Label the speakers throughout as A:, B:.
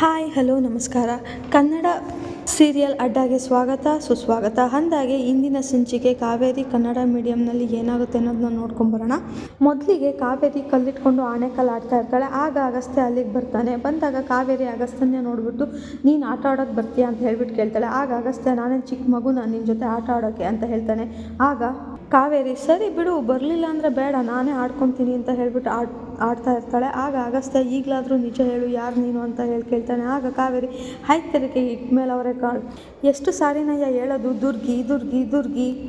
A: Hi, hello, ನಮಸ್ಕಾರ. Kannada serial ಅಡ್ಡಾಗೆ ಸ್ವಾಗತ, ಸುಸ್ವಾಗತ. ಅಂದಾಗೆ ಇಂದಿನ ಸಂಚಿಕೆ ಕಾವೇರಿ ಕನ್ನಡ ಮೀಡಿಯಂನಲ್ಲಿ ಏನಾಗುತ್ತೆ ಅನ್ನೋದನ್ನ ನೋಡ್ಕೊಂಬರೋಣ ಮೊದಲಿಗೆ ಕಾವೇರಿ ಕಲ್ಲಿಟ್ಕೊಂಡು ಆಣೆಕಲ್ಲು ಆಡ್ತಾ ಇರ್ತಾಳೆ, ಆಗ ಅಗಸ್ತ್ಯ ಅಲ್ಲಿಗೆ ಬರ್ತಾನೆ. ಬಂದಾಗ ಕಾವೇರಿ ಅಗಸ್ತ್ಯನ್ನೇ ನೋಡಿಬಿಟ್ಟು, ನೀನು ಆಟ ಆಡೋಕೆ ಬರ್ತೀಯಾ? ಅಂತ ಹೇಳ್ಬಿಟ್ಟು ಕೇಳ್ತಾಳೆ. ಆಗ ಅಗಸ್ತ್ಯ ನಾನೇ ಚಿಕ್ಕ ಮಗು, ನಾನು ನಿನ್ನ ಜೊತೆ ಆಟ ಆಡೋಕ್ಕೆ ಅಂತ ಹೇಳ್ತಾನೆ. ಆಗ ಕಾವೇರಿ, ಸರಿ ಬಿಡು, ಬರಲಿಲ್ಲ ಅಂದರೆ ಬೇಡ, ನಾನೇ ಆಡ್ಕೊತೀನಿ, ಅಂತ ಹೇಳ್ಬಿಟ್ಟು ಆಡ್ ಆಡ್ತಾ ಇರ್ತಾಳೆ. ಆಗ ಅಗಸ್ತ್ಯ ಈಗಲಾದರೂ ನಿಜ ಹೇಳು, ಯಾರು ನೀನು ಅಂತ ಹೇಳಿ ಕೇಳ್ತಾನೆ. ಆಗ ಕಾವೇರಿ ಆಯ್ತರಿಕೆ ಇಟ್ಟ ಮೇಲೆ ಅವರೇ ಕಾಳು ಎಷ್ಟು ಸಾರಿನಯ್ಯ ಹೇಳೋದು, ದುರ್ಗಿ ದುರ್ಗಿ ದುರ್ಗಿ.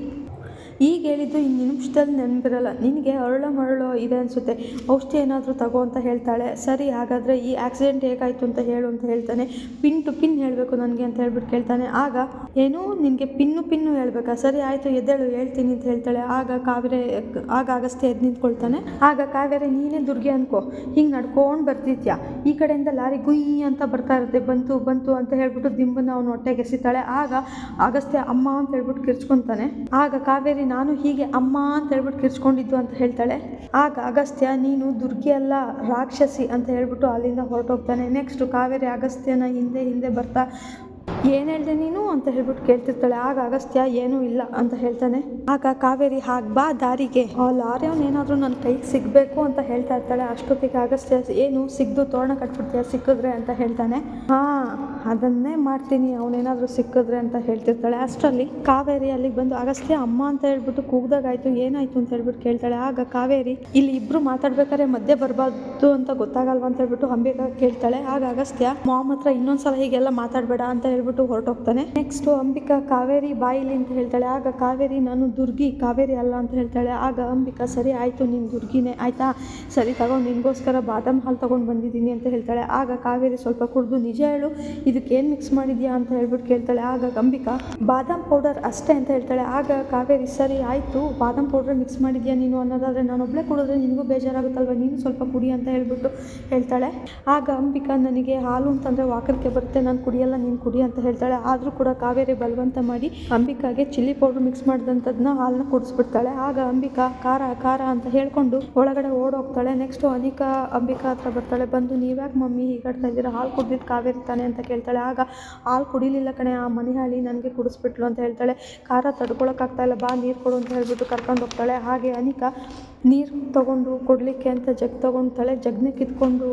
A: ಈಗ ಹೇಳಿದ್ದು ಇನ್ನು ನಿಮಿಷದಲ್ಲಿ ನೆನಪಿರಲ್ಲ. ನಿನಗೆ ಅರಳ ಮರಳು ಇದೆ ಅನಿಸುತ್ತೆ. ಔಷಧಿ ಏನಾದರೂ ತಗೋ ಅಂತ ಹೇಳ್ತಾಳೆ. ಸರಿ, ಹಾಗಾದರೆ ಈ ಆಕ್ಸಿಡೆಂಟ್ ಹೇಗಾಯಿತು ಅಂತ ಹೇಳು ಅಂತ ಹೇಳ್ತಾನೆ. ಪಿನ್ ಟು ಪಿನ್ ಹೇಳಬೇಕು ನನಗೆ ಅಂತ ಹೇಳ್ಬಿಟ್ಟು ಕೇಳ್ತಾನೆ. ಆಗ, ಏನು? ನಿನಗೆ ಪಿನ್ನು ಪಿನ್ನು ಹೇಳಬೇಕಾ? ಸರಿ, ಆಯಿತು, ಎದ್ದೇಳು, ಹೇಳ್ತೀನಿ ಅಂತ ಹೇಳ್ತಾಳೆ. ಆಗ ಕಾವೇರಿ, ಆಗ ಆಗಷ್ಟೇ ಎದ್ದು ನಿಂತ್ಕೊಳ್ತಾನೆ. ಆಗ ಕಾವೇರಿ, ನೀನೇ ದುರ್ಗೆ ಅನ್ಕೋ. ಹಿಂಗೆ ನಡ್ಕೊಂಡು ಬರ್ತಿದ್ಯಾ? ಈ ಕಡೆಯಿಂದ ಲಾರಿ ಗುಯ್ ಅಂತ ಬರ್ತಾ ಇರುತ್ತೆ. ಬಂತು ಬಂತು ಅಂತ ಹೇಳ್ಬಿಟ್ಟು ದಿಂಬನ್ನ ಅವನು ಹೊಟ್ಟೆಗೆ ಎಸಿತಾಳೆ. ಆಗ ಆಗಷ್ಟೇ ಅಮ್ಮ ಅಂತ ಹೇಳ್ಬಿಟ್ಟು ಕಿರ್ಚ್ಕೊತಾನೆ. ಆಗ ಕಾವೇರಿ ನಾನು ಹೀಗೆ ಅಮ್ಮ ಅಂತ ಹೇಳ್ಬಿಟ್ಟು ಕಿರ್ಚ್ಕೊಂಡಿದ್ದು ಅಂತ ಹೇಳ್ತಾಳೆ. ಆಗ ಅಗಸ್ತ್ಯ, ನೀನು ದುರ್ಗೆ ಅಲ್ಲ, ರಾಕ್ಷಸಿ ಅಂತ ಹೇಳ್ಬಿಟ್ಟು ಅಲ್ಲಿಂದ ಹೊರಟೋಗ್ತಾನೆ. ನೆಕ್ಸ್ಟ್ ಕಾವೇರಿ ಅಗಸ್ತ್ಯನ ಹಿಂದೆ ಹಿಂದೆ ಬರ್ತಾ, ಏನು ಹೇಳ್ದೆ ನೀನು ಅಂತ ಹೇಳ್ಬಿಟ್ಟು ಕೇಳ್ತಿರ್ತಾಳೆ. ಆಗ ಅಗಸ್ತ್ಯ, ಏನೂ ಇಲ್ಲ ಅಂತ ಹೇಳ್ತಾನೆ. ಆಗ ಕಾವೇರಿ, ಹಾಗೆ ಬಾ ದಾರಿಗೆ. ಆ ಲಾರಿಯವನು ಏನಾದರೂ ನನ್ನ ಕೈಗೆ ಸಿಗಬೇಕು ಅಂತ ಹೇಳ್ತಾ ಇರ್ತಾಳೆ. ಅಷ್ಟೊತ್ತಿಗೆ ಅಗಸ್ತ್ಯ, ಏನು, ಸಿಗ್ದು ತೋರಣ ಕಟ್ಬಿಡ್ತೀಯ, ಸಿಕ್ಕಿದ್ರೆ? ಅಂತ ಹೇಳ್ತಾನೆ. ಹಾಂ ಅದನ್ನೇ ಮಾಡ್ತೀನಿ, ಅವನೇನಾದರೂ ಸಿಕ್ಕಿದ್ರೆ ಅಂತ ಹೇಳ್ತಿರ್ತಾಳೆ. ಅಷ್ಟರಲ್ಲಿ ಕಾವೇರಿ ಅಲ್ಲಿಗೆ ಬಂದು, ಅಗಸ್ತ್ಯ ಅಮ್ಮ ಅಂತ ಹೇಳ್ಬಿಟ್ಟು ಕೂಗ್ದಾಗಾಯ್ತು, ಏನಾಯ್ತು ಅಂತ ಹೇಳ್ಬಿಟ್ಟು ಕೇಳ್ತಾಳೆ. ಆಗ ಕಾವೇರಿ, ಇಲ್ಲಿ ಇಬ್ಬರು ಮಾತಾಡ್ಬೇಕಾದ್ರೆ ಮಧ್ಯೆ ಬರಬಾರ್ದು ಅಂತ ಗೊತ್ತಾಗಲ್ವ ಅಂತ ಹೇಳ್ಬಿಟ್ಟು ಅಂಬಿಕಾ ಕೇಳ್ತಾಳೆ. ಆಗ ಅಗಸ್ತ್ಯ, ಮಾಮ್ ಹತ್ರ ಇನ್ನೊಂದ್ಸಲ ಹೀಗೆಲ್ಲ ಮಾತಾಡಬೇಡ ಅಂತ ಹೇಳ್ಬಿಟ್ಟು ಹೊರಟೋಗ್ತಾನೆ. ನೆಕ್ಸ್ಟ್ ಅಂಬಿಕಾ, ಕಾವೇರಿ ಬಾಯಿಲಿ ಅಂತ ಹೇಳ್ತಾಳೆ. ಆಗ ಕಾವೇರಿ, ನಾನು ದುರ್ಗಿ, ಕಾವೇರಿ ಅಲ್ಲ ಅಂತ ಹೇಳ್ತಾಳೆ. ಆಗ ಅಂಬಿಕಾ, ಸರಿ ಆಯಿತು, ನೀನು ದುರ್ಗಿನೇ, ಆಯಿತಾ? ಸರಿ ತಗೊಂಡು ನಿನಗೋಸ್ಕರ ಬಾದಾಮ್ ಹಾಲು ತೊಗೊಂಡು ಬಂದಿದ್ದೀನಿ ಅಂತ ಹೇಳ್ತಾಳೆ. ಆಗ ಕಾವೇರಿ ಸ್ವಲ್ಪ ಕುಡಿದು, ನಿಜ ಹೇಳು ಇದಕ್ಕೆ ಏನು ಮಿಕ್ಸ್ ಮಾಡಿದ್ಯಾ ಅಂತ ಹೇಳ್ಬಿಟ್ಟು ಕೇಳ್ತಾಳೆ, ಆಗ ಅಂಬಿಕಾ, ಬಾದಾಮ್ ಪೌಡರ್ ಅಷ್ಟೇ ಅಂತ ಹೇಳ್ತಾಳೆ, ಆಗ ಕಾವೇರಿ, ಸರಿ, ಆಯಿತು, ಬಾದಾಮ್ ಪೌಡರ್ ಮಿಕ್ಸ್ ಮಾಡಿದ್ಯಾ ನೀನು ಅನ್ನೋದಾದರೆ ನಾನು ಒಬ್ಬಳೇ ಕುಡಿದ್ರೆ ನಿನಗೂ ಬೇಜಾರಾಗುತ್ತಲ್ವ, ನೀನು ಸ್ವಲ್ಪ ಕುಡಿ ಅಂತ ಹೇಳ್ಬಿಟ್ಟು ಹೇಳ್ತಾಳೆ. ಆಗ ಅಂಬಿಕಾ, ನನಗೆ ಹಾಲು ಅಂತಂದರೆ ವಾಕರಿಕೆ ಬರುತ್ತೆ, ನಾನು ಕುಡಿಯಲ್ಲ, ನೀನು ಕುಡಿ ಅಂತ ಹೇಳ್ತಾಳೆ. ಆದರೂ ಕೂಡ ಕಾವೇರಿ ಬಲವಂತ ಮಾಡಿ ಅಂಬಿಕಾಗೆ ಚಿಲ್ಲಿ ಪೌಡರ್ ಮಿಕ್ಸ್ ಮಾಡಿದಂಥದ್ದನ್ನ ಹಾಲನ್ನ ಕುಡಿಸ್ಬಿಡ್ತಾಳೆ. ಆಗ ಅಂಬಿಕಾ, ಖಾರ ಖಾರ ಅಂತ ಹೇಳ್ಕೊಂಡು ಒಳಗಡೆ ಓಡೋಗ್ತಾಳೆ. ನೆಕ್ಸ್ಟು ಅನಿಕಾ, ಅಂಬಿಕಾ ಹತ್ರ ಬರ್ತಾಳೆ, ಬಂದು ನೀವ್ಯಾಕೆ ಮಮ್ಮಿ ಹೀಗಾಡ್ತಾ ಇದ್ದೀರಾ? ಹಾಲು ಕುಡ್ದಿದ್ದು ಕಾವೇರಿ ತಾನೆ ಅಂತ ಕೇಳ್ತಾಳೆ ಆಗ ಹಾಲು ಕುಡಿಲಿಲ್ಲ ಕಣೆ, ಆ ಮನೆ ಹಾಳಿ ನನಗೆ ಕುಡಿಸ್ಬಿಟ್ಲು ಅಂತ ಹೇಳ್ತಾಳೆ. ಖಾರ ತಡ್ಕೊಳಕ್ಕಾಗ್ತಾ ಇಲ್ಲ, ಬಾ ನೀರು ಕೊಡು ಅಂತ ಹೇಳ್ಬಿಟ್ಟು ಕರ್ಕೊಂಡು ಹೋಗ್ತಾಳೆ. ಹಾಗೆ ಅನಿಕಾ ನೀರು ತಗೊಂಡು ಕೊಡಲಿಕ್ಕೆ ಅಂತ ಜಗ್ ತೊಗೊಳ್ತಾಳೆ ಜಗ್ನ ಕಿತ್ಕೊಂಡು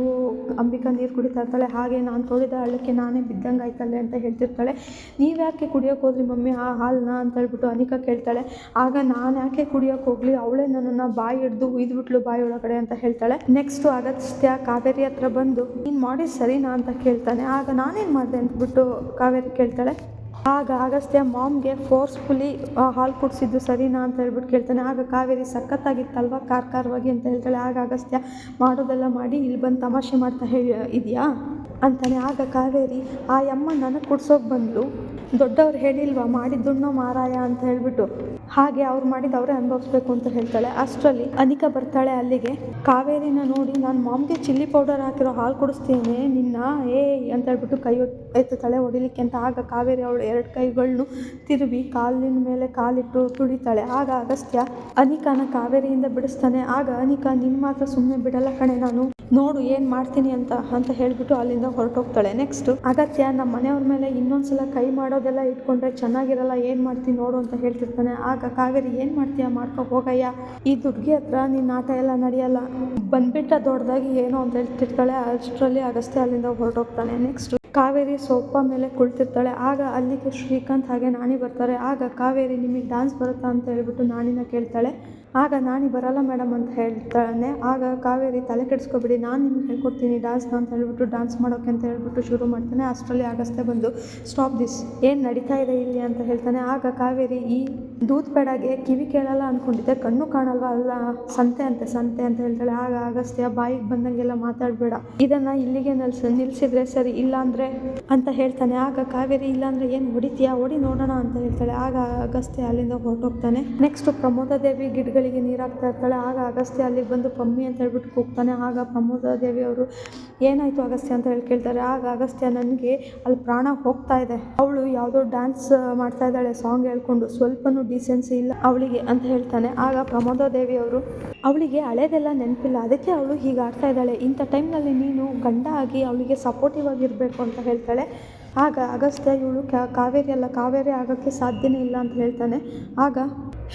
A: ಅಂಬಿಕಾ ನೀರು ಕುಡಿತಾ ಇರ್ತಾಳೆ. ಹಾಗೆ ನಾನು ತೋಡಿದ ಹಳ್ಳಕ್ಕೆ ನಾನೇ ಬಿದ್ದಂಗೆ ಆಯ್ತಲ್ಲೇ ಅಂತ ಹೇಳ್ತಿರ್ತಾಳೆ. ನೀವು ಯಾಕೆ ಕುಡಿಯೋಕೆ ಹೋದ್ರಿ ಮಮ್ಮಿ? ಆ ಹಾಲನ್ನ ಅಂತ ಹೇಳ್ಬಿಟ್ಟು ಅನಿಕಾ ಕೇಳ್ತಾಳೆ. ಆಗ ನಾನು ಯಾಕೆ ಕುಡಿಯೋಕೆ ಹೋಗ್ಲಿ? ಅವಳೇ ನನ್ನನ್ನು ಬಾಯಿ ಹಿಡ್ದು ಉಯ್ದುಬಿಟ್ಲು ಬಾಯಿ ಒಳಗಡೆ ಅಂತ ಹೇಳ್ತಾಳೆ. ನೆಕ್ಸ್ಟು ಅಗತ್ಯ ಕಾವೇರಿ ಹತ್ರ ಬಂದು, ನೀನು ಮಾಡಿ ಸರಿನಾ? ಅಂತ ಕೇಳ್ತಾನೆ. ಆಗ ನಾನೇನು ಮಾಡಿದೆ ಅಂದ್ಬಿಟ್ಟು ಕಾವೇರಿ ಕೇಳ್ತಾಳೆ. ಆಗ ಅಗಸ್ತ್ಯ ಮಾಮ್ಗೆ ಫೋರ್ಸ್ಫುಲಿ ಹಾಲು ಕುಡಿಸಿದ್ದು ಸರಿನಾ ಅಂತ ಹೇಳ್ಬಿಟ್ಟು ಕೇಳ್ತಾನೆ. ಆಗ ಕಾವೇರಿ ಸಖತ್ತಾಗಿತ್ತಲ್ವ ಕಾರ್ ಕಾರ್ವಾಗಿ ಅಂತ ಹೇಳ್ತಾಳೆ. ಆಗ ಅಗಸ್ತ್ಯ ಮಾಡೋದೆಲ್ಲ ಮಾಡಿ ಇಲ್ಲಿ ಬಂದು ತಮಾಷೆ ಮಾಡ್ತಾ ಹೇಳಿ ಇದೆಯಾ? ಅಂತಾನೆ. ಆಗ ಕಾವೇರಿ, ಆ ಯಮ್ಮ ನನಗೆ ಕುಡ್ಸೋಕೆ ಬಂದಳು ದೊಡ್ಡವ್ರು ಹೇಳಿಲ್ವಾ ಮಾಡಿದ್ದುಣ್ಣೋ ಮಾರಾಯ ಅಂತ ಹೇಳಿಬಿಟ್ಟು. ಹಾಗೆ ಅವ್ರು ಮಾಡಿದ್ದು ಅವರೇ ಅನುಭವಿಸ್ಬೇಕು ಅಂತ ಹೇಳ್ತಾಳೆ. ಅಷ್ಟರಲ್ಲಿ ಅನಿಕಾ ಬರ್ತಾಳೆ ಅಲ್ಲಿಗೆ. ಕಾವೇರಿನ ನೋಡಿ ನಾನು ಮಾಮ್ಗೆ ಚಿಲ್ಲಿ ಪೌಡರ್ ಹಾಕಿರೋ ಹಾಲು ಕುಡಿಸ್ತೀನಿ, ನಿನ್ನ ಏ ಅಂತ ಹೇಳ್ಬಿಟ್ಟು ಕೈ ಎತ್ತುತ್ತಾಳೆ ಹೊಡಿಲಿಕ್ಕೆ ಅಂತ ಆಗ ಕಾವೇರಿ ಅವಳು ಎರಡು ಕೈಗಳನ್ನು ತಿರುವಿ ಕಾಲಿನ ಮೇಲೆ ಕಾಲಿಟ್ಟು ತುಳಿತಾಳೆ. ಆಗ ಅಗಸ್ತ್ಯ ಅನಿಕಾನ ಕಾವೇರಿಯಿಂದ ಬಿಡಿಸ್ತಾನೆ. ಆಗ ಅನಿಕಾ ನಿನ್ನ ಮಾತ್ರ ಸುಮ್ಮನೆ ಬಿಡಲ್ಲ ಕಣೆ, ನಾನು ನೋಡು ಏನು ಮಾಡ್ತೀನಿ ಅಂತ ಅಂತ ಹೇಳಿಬಿಟ್ಟು ಅಲ್ಲಿಂದ ಹೊರಟೋಗ್ತಾಳೆ. ನೆಕ್ಸ್ಟ್ ಅಗತ್ಯ ನಮ್ಮ ಮನೆಯವ್ರ ಮೇಲೆ ಇನ್ನೊಂದ್ಸಲ ಕೈ ಮಾಡೋದೆಲ್ಲ ಇಟ್ಕೊಂಡ್ರೆ ಚೆನ್ನಾಗಿರಲ್ಲ, ಏನು ಮಾಡ್ತೀನಿ ನೋಡು ಅಂತ ಹೇಳ್ತಿರ್ತಾನೆ. ಆಗ ಕಾವೇರಿ, ಏನು ಮಾಡ್ತೀಯ? ಮಾಡ್ಕೊ ಹೋಗಯ್ಯ. ಈ ದುಡ್ಗೆ ಹತ್ರ ನಿನ್ನ ಆಟ ಎಲ್ಲ ನಡೆಯಲ್ಲ. ಬಂದ್ಬಿಟ್ಟ ದೊಡ್ಡದಾಗಿ ಏನೋ ಅಂತ ಹೇಳ್ತಿರ್ತಾಳೆ. ಅಷ್ಟರಲ್ಲಿ ಅಗಸ್ತ್ಯ ಅಲ್ಲಿಂದ ಹೊರಟೋಗ್ತಾನೆ. ನೆಕ್ಸ್ಟ್ ಕಾವೇರಿ ಸೋಫಾ ಮೇಲೆ ಕುಳಿತಿರ್ತಾಳೆ. ಆಗ ಅಲ್ಲಿಗೆ ಶ್ರೀಕಾಂತ್ ಹಾಗೆ ನಾಣಿ ಬರ್ತಾರೆ. ಆಗ ಕಾವೇರಿ, ನಿಮಗೆ ಡಾನ್ಸ್ ಬರುತ್ತಾ? ಅಂತ ಹೇಳ್ಬಿಟ್ಟು ನಾಣಿನ ಕೇಳ್ತಾಳೆ. ಆಗ ನಾನು ಬರಲ್ಲ ಮೇಡಮ್ ಅಂತ ಹೇಳ್ತಾನೆ ಆಗ ಕಾವೇರಿ ತಲೆ ಕೆಡಿಸ್ಕೊಬಿಡಿ, ನಾನು ನಿಮ್ಗೆ ಹೇಳ್ಕೊಡ್ತೀನಿ ಡಾನ್ಸ್ನ ಅಂತ ಹೇಳ್ಬಿಟ್ಟು ಡಾನ್ಸ್ ಮಾಡೋಕೆ ಅಂತ ಹೇಳ್ಬಿಟ್ಟು ಶುರು ಮಾಡ್ತಾನೆ. ಅಷ್ಟರಲ್ಲಿ ಆಗಸ್ತೆ ಬಂದು ಸ್ಟಾಪ್ ದಿಸ್ ಏನು ನಡೀತಾ ಇದೆ ಇಲ್ಲಿ? ಅಂತ ಹೇಳ್ತಾನೆ. ಆಗ ಕಾವೇರಿ, ಈ ದೂದ್ ಪೇಡಾಗೆ ಕಿವಿ ಕೇಳಲ್ಲ ಅಂದ್ಕೊಂಡಿದ್ದೆ ಕಣ್ಣು ಕಾಣಲ್ವ? ಅಲ್ಲ, ಸಂತೆ ಅಂತೆ, ಸಂತೆ ಅಂತ ಹೇಳ್ತಾಳೆ. ಆಗ ಅಗಸ್ತ್ಯ ಬಾಯಿಗೆ ಬಂದಂಗೆಲ್ಲ ಮಾತಾಡಬೇಡ. ಇದನ್ನು ಇಲ್ಲಿಗೆ ನಿಲ್ಸ, ನಿಲ್ಸಿದ್ರೆ ಸರಿ, ಇಲ್ಲಾಂದರೆ ಅಂತ ಹೇಳ್ತಾನೆ. ಆಗ ಕಾವೇರಿ, ಇಲ್ಲಾಂದರೆ ಏನು ಹೊಡಿತೀಯಾ? ಹೊಡಿ ನೋಡೋಣ, ಅಂತ ಹೇಳ್ತಾಳೆ. ಆಗ ಅಗಸ್ತ್ಯ ಅಲ್ಲಿಂದ ಹೊರಟೋಗ್ತಾನೆ. ನೆಕ್ಸ್ಟ್ ಪ್ರಮೋದ ದೇವಿ ಗಿಡಗಳಿಗೆ ಗಿಡಗಳಿಗೆ ನೀರು ಹಾಕ್ತಾ ಇರ್ತಾಳೆ. ಆಗ ಅಗಸ್ತ್ಯ ಅಲ್ಲಿಗೆ ಬಂದು ಪಮ್ಮಿ ಅಂತ ಹೇಳ್ಬಿಟ್ಟು ಕೂಗ್ತಾನೆ. ಆಗ ಪ್ರಮೋದಾದೇವಿ ಅವರು, ಏನಾಯಿತು ಅಗಸ್ತ್ಯ ಅಂತ ಹೇಳಿ ಕೇಳ್ತಾರೆ. ಆಗ ಅಗಸ್ತ್ಯ ನನಗೆ ಅಲ್ಲಿ ಪ್ರಾಣ ಹೋಗ್ತಾ ಇದೆ. ಅವಳು ಯಾವುದೋ ಡ್ಯಾನ್ಸ್ ಮಾಡ್ತಾ ಇದ್ದಾಳೆ ಸಾಂಗ್ ಹೇಳ್ಕೊಂಡು. ಸ್ವಲ್ಪನೂ ಡೀಸೆನ್ಸಿ ಇಲ್ಲ ಅವಳಿಗೆ ಅಂತ ಹೇಳ್ತಾನೆ. ಆಗ ಪ್ರಮೋದಾದೇವಿ ಅವರು, ಅವಳಿಗೆ ಹಳೇದೆಲ್ಲ ನೆನಪಿಲ್ಲ. ಅದಕ್ಕೆ ಅವಳು ಹೀಗೆ ಆಡ್ತಾ ಇದ್ದಾಳೆ. ಇಂಥ ಟೈಮ್ನಲ್ಲಿ ನೀನು ಗಂಡ ಆಗಿ ಅವಳಿಗೆ ಸಪೋರ್ಟಿವ್ ಆಗಿರಬೇಕು ಅಂತ ಹೇಳ್ತಾಳೆ. ಆಗ ಅಗಸ್ತ್ಯ ಇವಳು ಕಾವೇರಿ ಅಲ್ಲ, ಕಾವೇರಿ ಆಗೋಕ್ಕೆ ಸಾಧ್ಯನೇ ಇಲ್ಲ ಅಂತ ಹೇಳ್ತಾನೆ. ಆಗ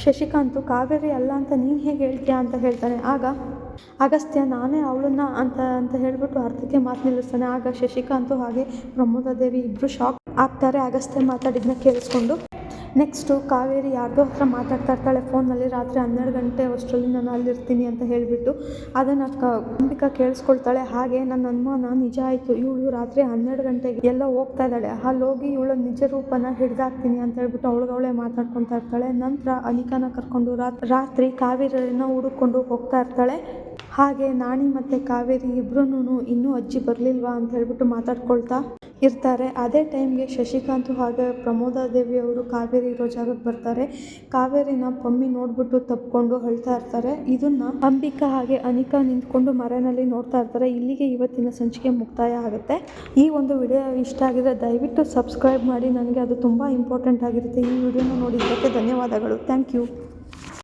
A: ಶಶಿಕಾಂತು, ಕಾವೇರಿ ಅಲ್ಲ ಅಂತ ನೀನು ಹೇಗೆ ಹೇಳ್ತೀಯಾ ಅಂತ ಹೇಳ್ತಾನೆ. ಆಗ ಅಗಸ್ತ್ಯ ನಾನೇ ಅವಳನ್ನ ಅಂತ ಅಂತ ಹೇಳ್ಬಿಟ್ಟು ಅರ್ಧಕ್ಕೆ ಮಾತು ನಿಲ್ಲಿಸ್ತಾನೆ. ಆಗ ಶಶಿಕಾಂತು ಹಾಗೆ ಪ್ರಮೋದ ದೇವಿ ಇಬ್ಬರು ಶಾಕ್ ಆಗ್ತಾರೆ. ಅಗಸ್ತ್ಯ ಮಾತಾಡಿದ್ನ ಕೇಳಿಸ್ಕೊಂಡು ನೆಕ್ಸ್ಟು ಕಾವೇರಿ ಯಾರ್ದೋ ಹತ್ರ ಮಾತಾಡ್ತಾ ಇರ್ತಾಳೆ ಫೋನಲ್ಲಿ ರಾತ್ರಿ ಹನ್ನೆರಡು ಗಂಟೆ ಅಷ್ಟರಲ್ಲಿ ನಾನು ಅಲ್ಲಿರ್ತೀನಿ ಅಂತ ಹೇಳಿಬಿಟ್ಟು ಅದನ್ನು ಕ ಅಂಬಿಕಾ ಕೇಳಿಸ್ಕೊಳ್ತಾಳೆ, ಹಾಗೆ ನನ್ನ ಅನುಮಾನ ನಿಜ ಆಯಿತು. ಇವಳು ರಾತ್ರಿ ಹನ್ನೆರಡು ಗಂಟೆಗೆ ಎಲ್ಲ ಹೋಗ್ತಾ ಇದ್ದಾಳೆ. ಅಲ್ಲಿ ಹೋಗಿ ಇವಳ ನಿಜ ರೂಪನ ಹಿಡ್ದಾಕ್ತೀನಿ ಅಂತ ಹೇಳ್ಬಿಟ್ಟು ಅವಳಗವಳೆ ಮಾತಾಡ್ಕೊತಾ ಇರ್ತಾಳೆ. ನಂತರ ಅನಿಕಾನ ಕರ್ಕೊಂಡು ರಾತ್ರಿ ಕಾವೇರಿಯನ್ನು ಹುಡುಕೊಂಡು ಹೋಗ್ತಾ ಇರ್ತಾಳೆ. ಹಾಗೆ ನಾಣಿ ಮತ್ತು ಕಾವೇರಿ ಇಬ್ರೂ ಇನ್ನೂ ಅಜ್ಜಿ ಬರಲಿಲ್ವಾ ಅಂತ ಹೇಳ್ಬಿಟ್ಟು ಮಾತಾಡ್ಕೊಳ್ತಾ ಇರ್ತಾರೆ. ಅದೇ ಟೈಮ್ಗೆ ಶಶಿಕಾಂತ್ ಹಾಗೆ ಪ್ರಮೋದ ದೇವಿ ಅವರು ಕಾವೇರಿ ಇರೋ ಜಾಗಕ್ಕೆ ಬರ್ತಾರೆ. ಕಾವೇರಿನ ಪಮ್ಮಿ ನೋಡ್ಬಿಟ್ಟು ತಪ್ಕೊಂಡು ಅಳ್ತಾ ಇರ್ತಾರೆ. ಇದನ್ನ ಅಂಬಿಕಾ ಹಾಗೆ ಅನಿಕಾ ನಿಂತ್ಕೊಂಡು ಮರೆಯಲ್ಲಿ ನೋಡ್ತಾ ಇರ್ತಾರೆ. ಇಲ್ಲಿಗೆ ಇವತ್ತಿನ ಸಂಚಿಕೆ ಮುಕ್ತಾಯ ಆಗುತ್ತೆ. ಈ ಒಂದು ವಿಡಿಯೋ ಇಷ್ಟ ಆಗಿದ್ರೆ ದಯವಿಟ್ಟು ಸಬ್ಸ್ಕ್ರೈಬ್ ಮಾಡಿ. ನನಗೆ ಅದು ತುಂಬ ಇಂಪಾರ್ಟೆಂಟ್ ಆಗಿರುತ್ತೆ. ಈ ವಿಡಿಯೋನ ನೋಡಿದ್ದಕ್ಕೆ ಧನ್ಯವಾದಗಳು. Thank you